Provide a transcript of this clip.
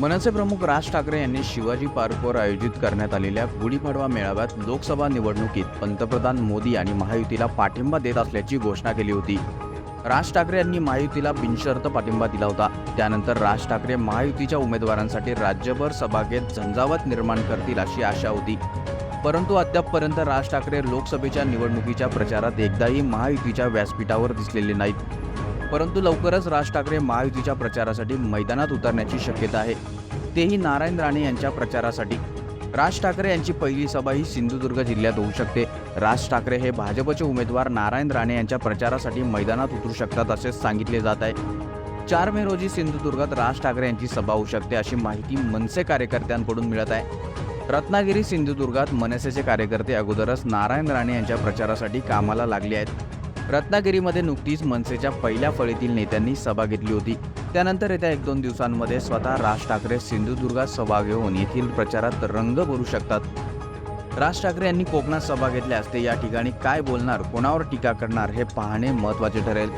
मनसे प्रमुख राज ठाकरे यांनी शिवाजी पार्कवर आयोजित करण्यात आलेल्या गुढीपाडवा मेळाव्यात लोकसभा निवडणुकीत पंतप्रधान मोदी आणि महायुतीला पाठिंबा देत असल्याची घोषणा केली होती. राज ठाकरे यांनी महायुतीला बिनशर्त पाठिंबा दिला होता. त्यानंतर राज ठाकरे महायुतीच्या उमेदवारांसाठी राज्यभर सभा घेत निर्माण करतील अशी आशा होती. परंतु अद्यापपर्यंत राज ठाकरे लोकसभेच्या निवडणुकीच्या प्रचारात एकदाही महायुतीच्या व्यासपीठावर दिसलेले नाहीत. परंतु लवकरच राज ठाकरे महायुतीच्या प्रचारासाठी मैदानात उतरण्याची शक्यता आहे. तेही नारायण राणे यांच्या प्रचारासाठी. राज ठाकरे यांची पहिली सभा ही सिंधुदुर्ग जिल्ह्यात होऊ शकते. राज ठाकरे हे भाजपचे उमेदवार नारायण राणे यांच्या प्रचारासाठी मैदानात उतरू शकतात असे सांगितले जात आहे. चार मे रोजी सिंधुदुर्गात राज ठाकरे यांची सभा होऊ शकते अशी माहिती मनसे कार्यकर्त्यांकडून मिळत आहे. रत्नागिरी सिंधुदुर्गात मनसेचे कार्यकर्ते अगोदरच नारायण राणे यांच्या प्रचारासाठी कामाला लागले आहेत. रत्नागिरीमध्ये नुकतीच मनसेच्या पहिल्या फळीतील नेत्यांनी सभा घेतली होती. त्यानंतर येत्या एक दोन दिवसांमध्ये स्वतः राज ठाकरे सिंधुदुर्गात सभा घेऊन येथील प्रचारात रंग भरू शकतात. राज ठाकरे यांनी कोकणात सभा घेतल्यास ते या ठिकाणी काय बोलणार कोणावर टीका करणार हे पाहणे महत्त्वाचे ठरेल.